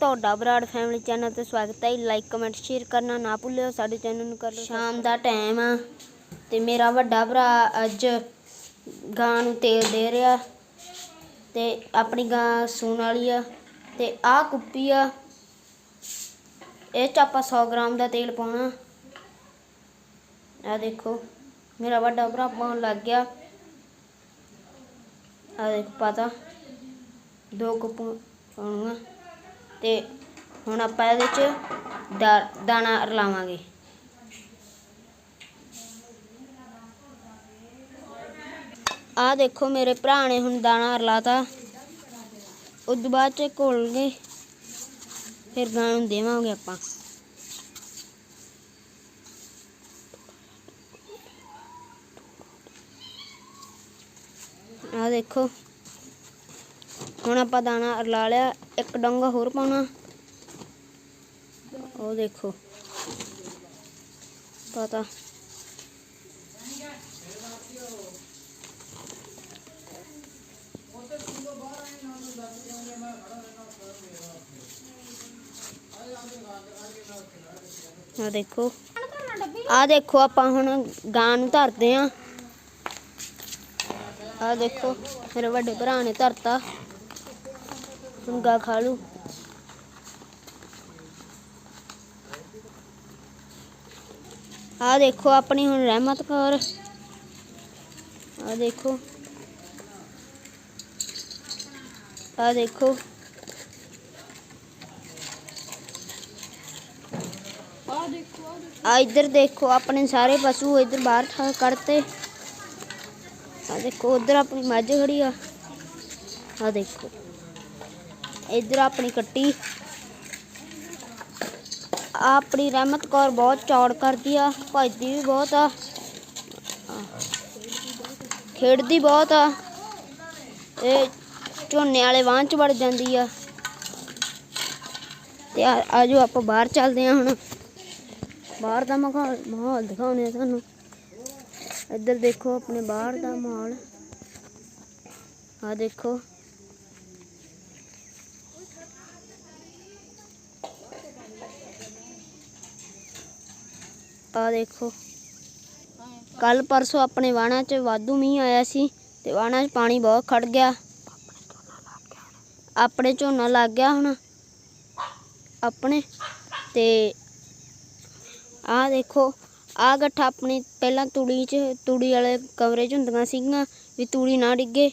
ਤੁਹਾਡਾ Brar family channel ਤੇ ਸਵਾਗਤ ਹੈ। ਲਾਈਕ ਕਮੈਂਟ ਸ਼ੇਅਰ ਕਰਨਾ ਨਾ ਭੁੱਲਿਓ। ਸਾਡੇ ਚੈਨਲ ਨੂੰ ਕਰ ਲਓ ਸ਼ਾਮ ਦਾ ਟਾਈਮ ਆ ਤੇ ਮੇਰਾ ਵੱਡਾ ਭਰਾ ਅੱਜ ਗਾਂ ਨੂੰ ਤੇਲ ਦੇ ਰਿਹਾ ਤੇ ਆਪਣੀ ਗਾਂ ਸੂਣ ਵਾਲੀ ਆ ਤੇ ਆਹ ਕੁੱਪੀ ਆ, ਇਹ ਚ ਆਪਾਂ 100 ਗ੍ਰਾਮ ਦਾ ਤੇਲ ਪਾਉਣਾ। ਆ ਦੇਖੋ, ਮੇਰਾ ਵੱਡਾ ਭਰਾ ਪਾਉਣ ਲੱਗ ਗਿਆ। ਆ ਦੇਖ ਪਤਾ, ਦੋ ਕੁ ਪਾਉਣੀਆਂ ਤੇ ਹੁਣ ਆਪਾਂ ਇਹਦੇ ਚ ਦਾ- ਦਾਣਾ ਰਲਾਵਾਂਗੇ। ਆ ਦੇਖੋ ਮੇਰੇ ਭਰਾ ਨੇ ਹੁਣ ਦਾਣਾ ਰਲਾਤਾ। ਉਸ ਤੋਂ ਬਾਅਦ ਚ ਘੋਲ ਕੇ ਫਿਰ ਗਾਂ ਨੂੰ ਦੇਵਾਂਗੇ ਆਪਾਂ। ਆ ਦੇਖੋ। ਹੁਣ ਆਪਾਂ ਦਾਣਾ ਰਲਾ ਲਿਆ, ਇੱਕ ਡੰਗਾ ਹੋਰ ਪਾਉਣਾ। ਉਹ ਦੇਖੋ। ਪਤਾ। ਆ ਦੇਖੋ। ਆ ਦੇਖੋ ਆਪਾਂ ਹੁਣ ਗਾਂ ਨੂੰ ਧਰਦੇ ਆ। ਆ ਦੇਖੋ, ਮੇਰੇ ਵੱਡੇ ਭਰਾ ਨੇ ਧਰਤਾ। ਹੁਣ ਗਾ ਖਾ ਲੂ ਆ ਦੇਖੋ ਆਪਣੀ ਹੁਣ ਰਹਿਮਤ ਕੌਰ ਆ ਦੇਖੋ ਆ ਦੇਖੋ ਆ ਇੱਧਰ ਦੇਖੋ ਆਪਣੇ ਸਾਰੇ ਪਸ਼ੂ ਇੱਧਰ ਬਾਹਰ ਠਾ ਕਰਤੇ ਆ ਦੇਖੋ ਉਧਰ ਆਪਣੀ ਮੱਝ ਖੜੀ ਆ ਆ ਦੇਖੋ ਇੱਧਰ ਆਪਣੀ ਕੱਟੀ। ਆਪਣੀ ਰਹਿਮਤ ਕੌਰ ਬਹੁਤ ਚੌੜ ਕਰਦੀ ਆ, ਭੱਜਦੀ ਵੀ ਬਹੁਤ ਆ। ਖੇਡਦੀ ਬਹੁਤ ਆ। ਇਹ ਝੋਨੇ ਵਾਲੇ ਵਾਹਨ ਚ ਵੜ ਜਾਂਦੀ ਆ। ਤੇ ਆ ਆਜੋ ਆਪਾਂ ਬਾਹਰ ਚੱਲਦੇ ਆ ਹੁਣ। ਬਾਹਰ ਦਾ ਮਾਹੌਲ ਮਾਹੌਲ ਦਿਖਾਉਣੇ ਆ ਤੁਹਾਨੂੰ। ਇੱਧਰ ਦੇਖੋ ਆਪਣੇ ਬਾਹਰ ਦਾ ਮਾਹੌਲ। ਆ ਦੇਖੋ। ਆ ਦੇਖੋ। ਕੱਲ ਪਰਸੋਂ ਆਪਣੇ ਵਾਣਾ 'ਚ ਵਾਧੂ ਮੀਂਹ ਆਇਆ ਸੀ ਤੇ ਵਾਣਾ 'ਚ ਪਾਣੀ ਬਹੁਤ ਖੜ ਗਿਆ। ਆਪਣੇ ਝੋਨਾ ਲੱਗ ਗਿਆ ਹੁਣ। ਆਪਣੇ ਤੇ ਆਹ ਦੇਖੋ, ਆਹ ਗੱਠਾ ਆਪਣੀ ਪਹਿਲਾਂ ਤੂੜੀ 'ਚ, ਤੂੜੀ ਵਾਲੇ ਕਮਰੇ 'ਚ ਹੁੰਦੀਆਂ ਸੀਗੀਆਂ ਵੀ ਤੂੜੀ ਨਾ ਡਿੱਗੇ।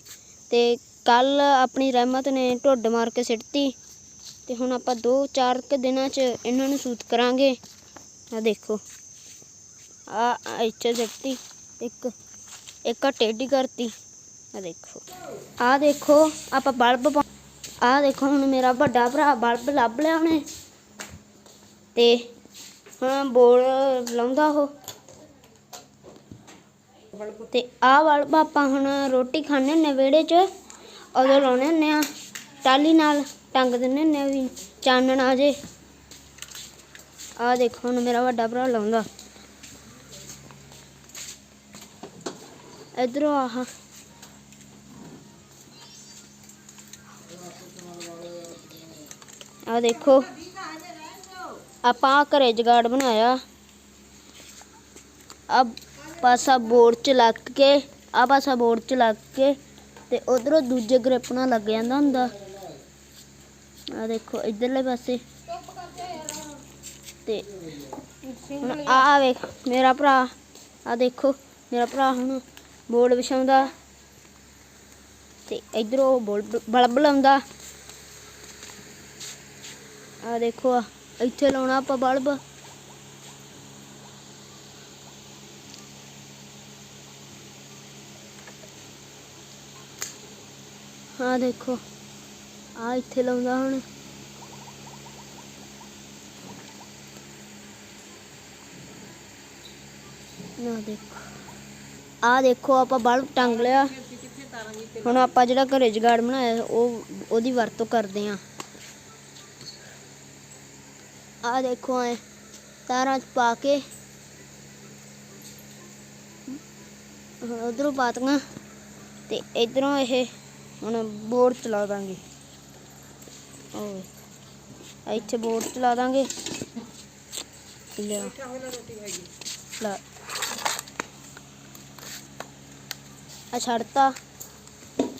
ਤੇ ਕੱਲ ਆਪਣੀ ਰਹਿਮਤ ਨੇ ਢੁੱਡ ਮਾਰ ਕੇ ਸਿੱਟਤੀ। ਤੇ ਹੁਣ ਆਪਾਂ 2-4 ਕੁ ਦਿਨਾਂ 'ਚ ਇਹਨਾਂ ਨੂੰ ਸੂਤ ਕਰਾਂਗੇ। ਆ ਦੇਖੋ। ਆ ਇੱਥੇ ਸਿੱਟਤੀ ਇੱਕ ਇੱਕ ਟੇਢੀ ਕਰਤੀ। ਆ ਦੇਖੋ। ਆ ਦੇਖੋ, ਆਪਾਂ ਬਲਬ ਆ ਦੇਖੋ ਹੁਣ ਮੇਰਾ ਵੱਡਾ ਭਰਾ ਬਲਬ ਲੱਭ ਲਿਆ ਉਹਨੇ। ਤੇ ਹੁਣ ਬੋਲ ਲਾਉਂਦਾ ਉਹ। ਤੇ ਆਹ ਬਲਬ ਆਪਾਂ ਹੁਣ ਰੋਟੀ ਖਾਣੇ ਹੁੰਨੇ ਵਿਹੜੇ 'ਚ। ਉਦੋਂ ਲਾਉਣੇ ਹੁੰਨੇ ਆ ਟਾਲੀ ਨਾਲ ਟੰਗ ਦਿੰਨੇ ਹੁੰਨੇ ਆ ਵੀ ਚਾਨਣ ਆ ਜੇ। ਆ ਦੇਖੋ ਹੁਣ ਮੇਰਾ ਵੱਡਾ ਭਰਾ ਲਾਉਂਦਾ। ਇਧਰੋਂ ਆਹ ਆ ਦੇਖੋ। ਆਪਾਂ ਘਰੇ ਜਗਾੜ ਬਣਾਇਆ। ਆ ਪਾਸਾ ਬੋਰਡ ਚ ਲੱਗ ਕੇ ਆ ਪਾਸਾ ਬੋਰਡ ਚ ਲੱਗ ਕੇ ਤੇ ਉਧਰੋਂ ਦੂਜੇ ਗ੍ਰਿਪ ਨਾਲ ਲੱਗ ਜਾਂਦਾ ਹੁੰਦਾ। ਆ ਦੇਖੋ, ਇਧਰਲੇ ਪਾਸੇ। ਤੇ ਹੁਣ ਆ ਆ ਵੇਖ, ਮੇਰਾ ਭਰਾ ਆ ਦੇਖੋ, ਮੇਰਾ ਭਰਾ ਹੁਣ ਬੋਰਡ ਵਿਛਾਉਂਦਾ ਤੇ ਇਧਰੋਂ ਬਲਬ ਲਾਉਂਦਾ। ਆ ਦੇਖੋ ਆ ਇੱਥੇ ਲਾਉਣਾ ਆਪਾਂ ਬਲਬ। ਆ ਦੇਖੋ ਆ ਇੱਥੇ ਲਾਉਂਦਾ ਹੁਣ। ਨਾ ਦੇਖੋ। ਆ ਦੇਖੋ ਆਪਾਂ ਬਲਬ ਟੰਗ ਲਿਆ। ਹੁਣ ਆਪਾਂ ਜਿਹੜਾ ਘਰੇ ਜਗਾੜ ਬਣਾਇਆ, ਉਹ ਉਹਦੀ ਵਰਤੋਂ ਕਰਦੇ ਆਂ ਆ ਦੇਖੋ ਐ, ਤਾਰਾਂ ਚ ਪਾ ਕੇ। ਹੁਣ ਉਧਰੋਂ ਪਾਤੀਆਂ ਤੇ ਇਧਰੋਂ ਇਹ ਹੁਣ ਬੋਰਡ ਚਲਾ ਦਾਂਗੇ। ਓਏ ਇੱਥੇ ਬੋਰਡ ਚਲਾ ਦਾਂਗੇ। ਲਿਆ। ਲੈ। ਆ ਛੱਡਤਾ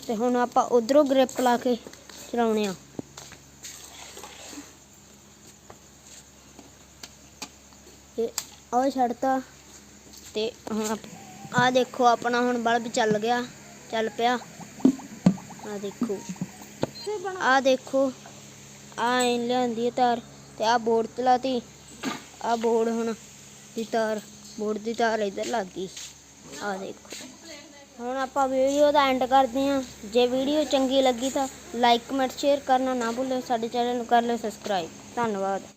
ਤੇ ਹੁਣ ਆਪਾਂ ਉਧਰੋਂ ਗ੍ਰਿਪ ਲਾ ਕੇ ਚਲਾਉਣੇ ਆ ਤੇ ਉਹ ਛੱਡਤਾ ਤੇ ਹੁਣ ਆ ਦੇਖੋ ਆਪਣਾ ਹੁਣ ਬਲਬ ਚੱਲ ਗਿਆ ਚੱਲ ਪਿਆ ਆ ਦੇਖੋ ਆ ਦੇਖੋ ਆ ਐਂ ਲਿਆਂਦੀ ਹੈ ਤਾਰ ਤੇ ਆ ਬੋਰਡ ਚਲਾਤੀ ਆ ਬੋਰਡ ਹੁਣ ਦੀ ਤਾਰ ਬੋਰਡ ਦੀ ਤਾਰ ਇੱਧਰ ਲੱਗ ਗਈ ਆ ਦੇਖੋ ਹੁਣ ਆਪਾਂ ਵੀਡੀਓ ਦਾ ਐਂਡ ਕਰਦੇ ਹਾਂ। ਜੇ ਵੀਡੀਓ ਚੰਗੀ ਲੱਗੀ ਤਾਂ ਲਾਈਕ ਕਮੈਂਟ ਸ਼ੇਅਰ ਕਰਨਾ ਨਾ ਭੁੱਲਿਓ ਸਾਡੇ ਚੈਨਲ ਨੂੰ ਕਰ ਲਿਓ ਸਬਸਕ੍ਰਾਈਬ ਧੰਨਵਾਦ।